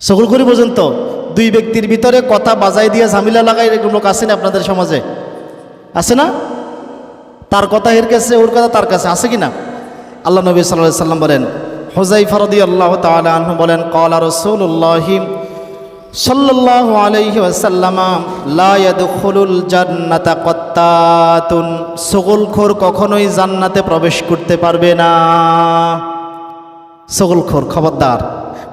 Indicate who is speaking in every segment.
Speaker 1: সকল করি পর্যন্ত দুই ব্যক্তির ভিতরে কথা বাজাই দিয়ে ঝামেলা লাগাই এরকম লোক আছে না আপনাদের সমাজে? আছে না? তার কথা এর কাছে, ওর কথা তার কাছে আছে কি না আল্লাহ নবী সাল্লাহ সাল্লাম বলেন হোজাই ফরদি আল্লাহ আনহু বলেন কলা রসুল্লাহি সাল্লাল্লাহু আলাইহি ওয়াসাল্লামা, লা ইয়াদখুলুল জান্নাতা কত্তাতুন। সগলখোর কখনোই জান্নাতে প্রবেশ করতে পারবে না। সগলখোর খবরদার।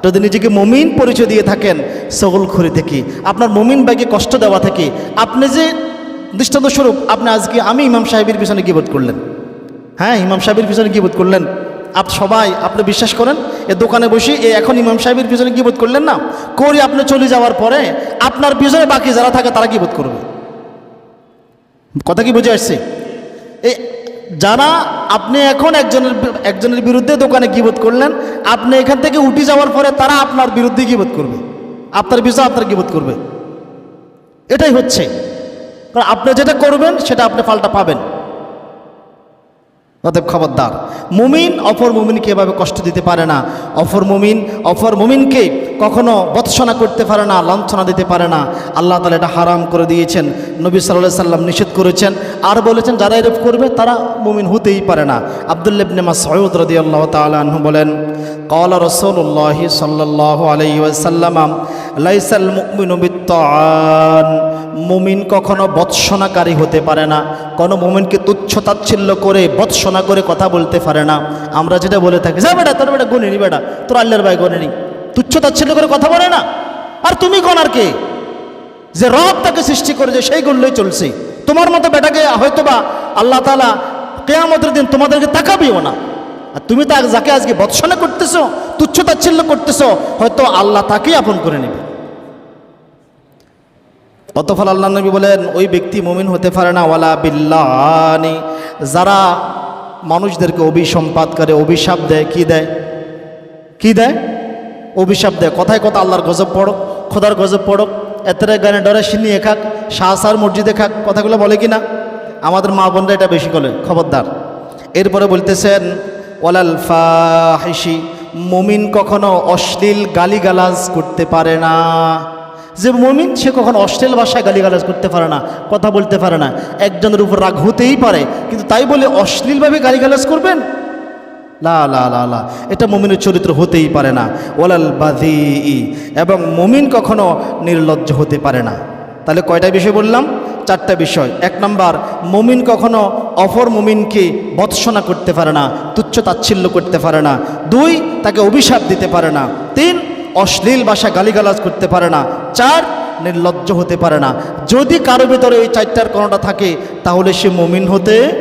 Speaker 1: যদি নিজেকে মমিন পরিচয় দিয়ে থাকেন, সগলখোরি থেকে, আপনার মমিন ভাইকে কষ্ট দেওয়া থেকে, আপনি যে দৃষ্টান্ত স্বরূপ, আপনি আজকে আমি ইমাম সাহেবের পিছনে গিবোধ করলেন? হ্যাঁ ইমাম সাহেবের পিছনে গিবোধ করলেন? আপ সবাই, আপনি বিশ্বাস করেন? এ দোকানে বসে, এ এখন ইমাম সাহেবের পিছনে গিবোধ করলেন না? করে আপনি চলে যাওয়ার পরে, আপনার পিছনে বাকি যারা থাকে, তারা গিবোধ করবে? কথা কি বুঝে আসছে? এই যারা আপনি এখন একজনের একজনের বিরুদ্ধে দোকানে গিবোধ করলেন, আপনি এখান থেকে উঠে যাওয়ার পরে তারা আপনার বিরুদ্ধে গিবোধ করবে। আপনার বিষয়ে আপনার গিবোধ করবে। এটাই হচ্ছে। কারণ আপনি যেটা করবেন, সেটা আপনি ফালটা পাবেন। অতএব খবরদার। মুমিন অপর মুমিনকে এভাবে কষ্ট দিতে পারে না। অপর মুমিন, অপর মুমিনকে কখনো বৎসনা করতে পারে না, লাঞ্ছনা দিতে পারে না। আল্লাহ তালা এটা হারাম করে দিয়েছেন। নবী সাল্লাহ সাল্লাম নিষেধ করেছেন। আর বলেছেন, যারা এরূপ করবে তারা মুমিন হতেই পারে না। আবদুল্লাবনে মাসউদ রদি আল্লাহ তালু বলেন কল রসুল্লাহ সাল্লাহ ওয়াসাল্লাম, লাইসাল বিত্তান মুমিন কখনো বৎসনাকারী হতে পারে না। কোনো মুমিনকে তুচ্ছ তাচ্ছিল্য করে, বৎসনা করে কথা বলতে পারে না। আমরা যেটা বলে থাকি, যা বেটা, তোর বেটা গণিনি বেটা, তোর আল্লাহর ভাই গণিনি তুচ্ছ তাচ্ছিল্য করে কথা বলে না। আর তুমি গণার কে? যে রব তাকে সৃষ্টি করেছে সেই গুলোই চলছে। তোমার মতো বেটাকে হয়তোবা আল্লাহ তালা কেয়ামতের দিন তোমাদেরকে তাকাবেও না। আর তুমি তা যাকে আজকে বৎসনা করতেছো তুচ্ছ তাচ্ছিল্য করতেছো, হয়তো আল্লাহ তাকেই আপন করে নেবে। অতফল আল্লাহ নবী বলেন, ওই ব্যক্তি মুমিন হতে পারে না, ওয়ালা বিল্লানি যারা মানুষদেরকে অভিসম্পাদ করে, অভিশাপ দেয়, কি দেয়? কি দেয়? অভিশাপ দেয়। কথায় কথা আল্লাহর গজব পড়ক, খোদার গজব পড়ক, এতরে গানে ডরে সিনিয়ে খাক শাহসার মসজিদে খাক, কথাগুলো বলে কি না আমাদের মা বোনরা এটা বেশি বলে, খবরদার। এরপরে বলতেছেন, ওয়ালাল ফাহিসি মুমিন কখনো অশ্লীল গালিগালাজ করতে পারে না। যে মুমিন, সে কখনো অশ্লীল ভাষায় গালিগালাজ করতে পারে না, কথা বলতে পারে না। একজনের উপর রাগ হতেই পারে, কিন্তু তাই বলে অশ্লীলভাবে গালিগালাজ করবেন? লা লা লা লা। এটা মুমিনের চরিত্র হতেই পারে না। ওলাল বাদি এবং মুমিন কখনো নির্লজ্জ হতে পারে না। তাহলে কয়টা বিষয় বললাম? চারটা বিষয়। এক নম্বর, মুমিন কখনো অপর মুমিনকে বৎসনা করতে পারে না, তুচ্ছ তাচ্ছিল্য করতে পারে না। দুই, তাকে অভিশাপ দিতে পারে না। তিন, অশ্লীল ভাষা গালিগালাজ করতে পারে না। চার, নির্লজ্জ হতে পারে না। যদি কারও ভিতরে এই চারটার কোনোটা থাকে, তাহলে সে মুমিন হতে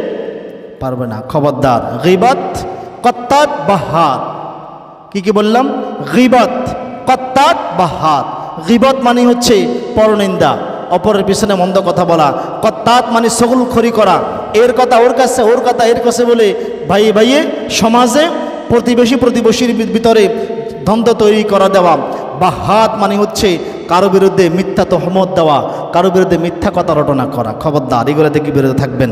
Speaker 1: পারবে না। খবরদার। গিবাত কত্তাত বাহাত। কি কি বললাম? গিবাত। কত্তাত বাহাত। গিবত মানে হচ্ছে পরনিন্দা, অপরের পিছনে মন্দ কথা বলা। কত্তাত মানে সকল খড়ি করা। এর কথা ওর কাছে, ওর কথা এর কাছে বলে ভাই ভাইয়ে সমাজে প্রতিবেশী প্রতিবেশীর ভিতরে দ্বন্দ্ব তৈরি করা দেওয়া। বাহাত মানে হচ্ছে কারও বিরুদ্ধে মিথ্যা তহমত দেওয়া, কারও বিরুদ্ধে মিথ্যা কথা রটনা করা। খবরদার এগুলো থেকে বিরত থাকবেন।